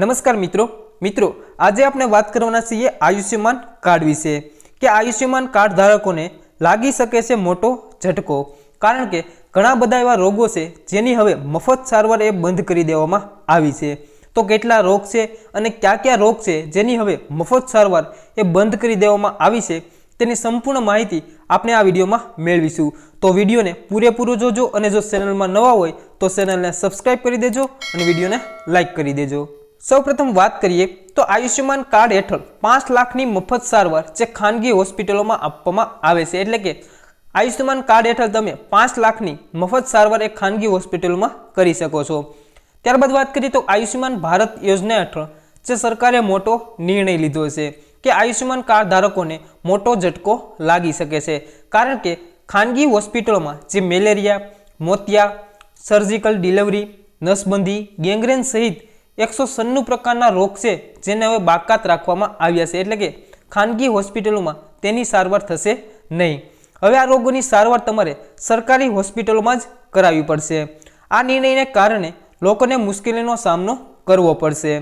નમસ્કાર મિત્રો. મિત્રો, આજે આપણે વાત કરવાના છીએ આયુષ્યમાન કાર્ડ વિશે. કે આયુષ્યમાન કાર્ડ ધારકોને લાગી શકે છે મોટો ઝટકો. કારણ કે ઘણા બધા એવા રોગો છે જેની હવે મફત સારવાર એ બંધ કરી દેવામાં આવી છે. તો કેટલા રોગ છે અને કયા કયા રોગ છે જેની હવે મફત સારવાર એ બંધ કરી દેવામાં આવી છે તેની સંપૂર્ણ માહિતી આપણે આ વિડીયોમાં મેળવીશું. તો વિડીયોને પૂરેપૂરું જોજો અને જો ચેનલમાં નવા હોય તો ચેનલને સબસ્ક્રાઈબ કરી દેજો અને વિડીયોને લાઇક કરી દેજો. સૌપ્રથમ વાત કરીએ તો આયુષ્યમાન કાર્ડ હેઠળ પાંચ લાખની મફત સારવાર જે ખાનગી હોસ્પિટલોમાં આપવામાં આવે છે. એટલે કે આયુષ્યમાન કાર્ડ હેઠળ તમે પાંચ લાખની મફત સારવાર એ ખાનગી હોસ્પિટલોમાં કરી શકો છો. ત્યારબાદ વાત કરીએ તો આયુષ્યમાન ભારત યોજના હેઠળ જે સરકારે મોટો નિર્ણય લીધો છે કે આયુષ્યમાન કાર્ડ ધારકોને મોટો ઝટકો લાગી શકે છે. કારણ કે ખાનગી હોસ્પિટલોમાં જે મેલેરિયા, મોતિયા, સર્જિકલ ડિલિવરી, નસબંધી, ગેંગ્રેન સહિત એકસો સન્નું પ્રકારના રોગ છે, જેને હવે બાકાત રાખવામાં આવ્યા છે. એટલે કે ખાનગી હોસ્પિટલોમાં તેની સારવાર થશે નહીં. હવે આ રોગોની સારવાર તમારે સરકારી હોસ્પિટલોમાં જ કરાવવી પડશે. આ નિર્ણયને કારણે લોકોને મુશ્કેલીનો સામનો કરવો પડશે.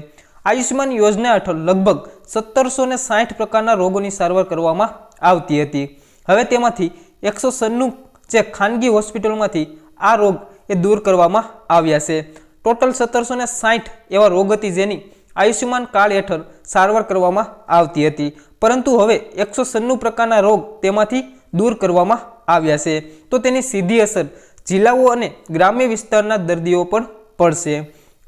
આયુષ્યમાન યોજના હેઠળ લગભગ સત્તરસો ને સાઠ પ્રકારના રોગોની સારવાર કરવામાં આવતી હતી. હવે તેમાંથી એકસો સન્નું જે ખાનગી હોસ્પિટલમાંથી આ રોગ એ દૂર કરવામાં આવ્યા છે. ટોટલ સત્તરસો ને સાઠ એવા રોગ હતી જેની આયુષ્યમાન કાર્ડ હેઠળ સારવાર કરવામાં આવતી હતી. પરંતુ હવે એકસો સન્નું પ્રકારના રોગ તેમાંથી દૂર કરવામાં આવ્યા છે. તો તેની સીધી અસર જિલ્લાઓ અને ગ્રામ્ય વિસ્તારના દર્દીઓ પર પડશે.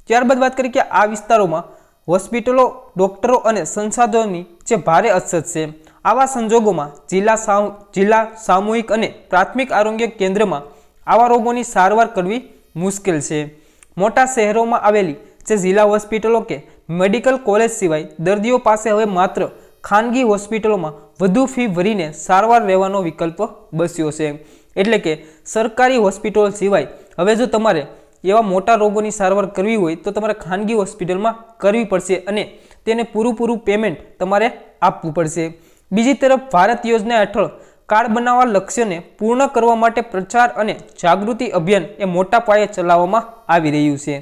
ત્યારબાદ વાત કરીએ કે આ વિસ્તારોમાં હોસ્પિટલો, ડોક્ટરો અને સંસાધનોની જે ભારે અછત છે. આવા સંજોગોમાં જિલ્લા જિલ્લા સામૂહિક અને પ્રાથમિક આરોગ્ય કેન્દ્રમાં આવા રોગોની સારવાર કરવી મુશ્કેલ છે. મોટા શહેરોમાં આવેલી જે જિલ્લા હોસ્પિટલો કે મેડિકલ કોલેજ સિવાય દર્દીઓ પાસે હવે માત્ર ખાનગી હોસ્પિટલોમાં વધુ ફી ભરીને સારવાર લેવાનો વિકલ્પ બસ્યો છે. એટલે કે સરકારી હોસ્પિટલ સિવાય હવે જો તમારે એવા મોટા રોગોની સારવાર કરવી હોય તો તમારે ખાનગી હોસ્પિટલમાં કરવી પડશે અને તેને પૂરું પૂરું પેમેન્ટ તમારે આપવું પડશે. બીજી તરફ ભારત યોજના હેઠળ કાર્ડ બનાવવા લક્ષ્યને પૂર્ણ કરવા માટે પ્રચાર અને જાગૃતિ અભિયાન એ મોટા પાયે ચલાવવામાં આવી રહ્યું છે.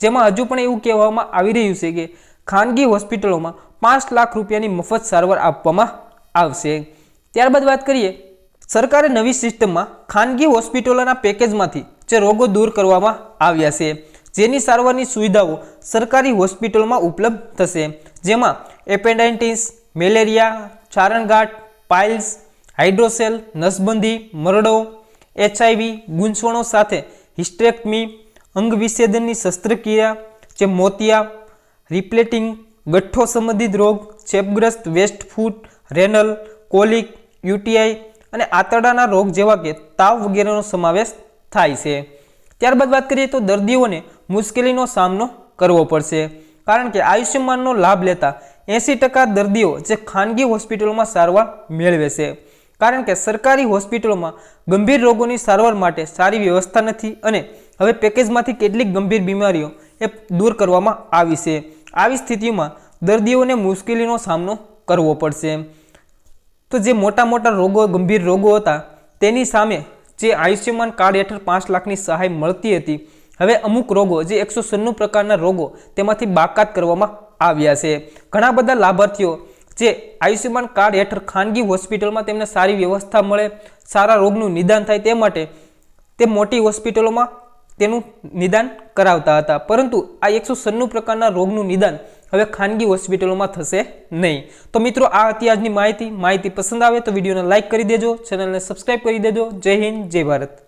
જેમાં હજુ પણ એવું કહેવામાં આવી રહ્યું છે કે ખાનગી હોસ્પિટલોમાં પાંચ લાખ રૂપિયાની મફત સારવાર આપવામાં આવશે. ત્યારબાદ વાત કરીએ, સરકારે નવી સિસ્ટમમાં ખાનગી હોસ્પિટલોના પેકેજમાંથી જે રોગો દૂર કરવામાં આવ્યા છે, જેની સારવારની સુવિધાઓ સરકારી હોસ્પિટલોમાં ઉપલબ્ધ થશે. જેમાં એપેન્ડાઇટિસ, મેલેરિયા, ચારણગાંઠ, પાઇલ્સ હાઇડ્રોસેલ, નસબંધી, મરડો એચઆઈવી ગૂંચવણો સાથે હિસ્ટ્રેકમી અંગ વિચ્છેદનની શસ્ત્રક્રિયા, જે મોતિયા, રિપ્લેટિંગ, ગઠ્ઠો સંબંધિત રોગ, ચેપગ્રસ્ત વેસ્ટ ફૂટ, રેનલ, કોલિક, યુટીઆઈ અને આંતરડાના રોગ જેવા કે તાવ વગેરેનો સમાવેશ થાય છે. ત્યારબાદ વાત કરીએ તો દર્દીઓને મુશ્કેલીનો સામનો કરવો પડશે. કારણ કે આયુષ્યમાનનો લાભ લેતા એંસી દર્દીઓ જે ખાનગી હોસ્પિટલોમાં સારવાર મેળવે છે. કારણ કે સરકારી હોસ્પિટલોમાં ગંભીર રોગોની સારવાર માટે સારી વ્યવસ્થા નથી અને હવે પેકેજમાંથી કેટલીક ગંભીર બીમારીઓ એ દૂર કરવામાં આવી છે. આવી સ્થિતિમાં દર્દીઓને મુશ્કેલીનો સામનો કરવો પડશે. તો જે મોટા મોટા રોગો, ગંભીર રોગો હતા, તેની સામે જે આયુષ્યમાન કાર્ડ હેઠળ પાંચ લાખની સહાય મળતી હતી, હવે અમુક રોગો જે એકસો સન્નું પ્રકારના રોગો તેમાંથી બાકાત કરવામાં આવ્યા છે. ઘણા બધા લાભાર્થીઓ જે આયુષ્યમાન કાર્ડ હેઠળ ખાનગી હોસ્પિટલમાં તેમને સારી વ્યવસ્થા મળે, સારા રોગનું નિદાન થાય તે માટે તે મોટી હોસ્પિટલોમાં તેનું નિદાન કરાવતા હતા. પરંતુ આ એકસો સન્નું પ્રકારના રોગનું નિદાન હવે ખાનગી હોસ્પિટલોમાં થશે નહીં. તો મિત્રો, આ હતી આજની માહિતી. માહિતી પસંદ આવે તો વિડીયોને લાઇક કરી દેજો, ચેનલને સબસ્ક્રાઈબ કરી દેજો. જય હિન્દ, જય ભારત.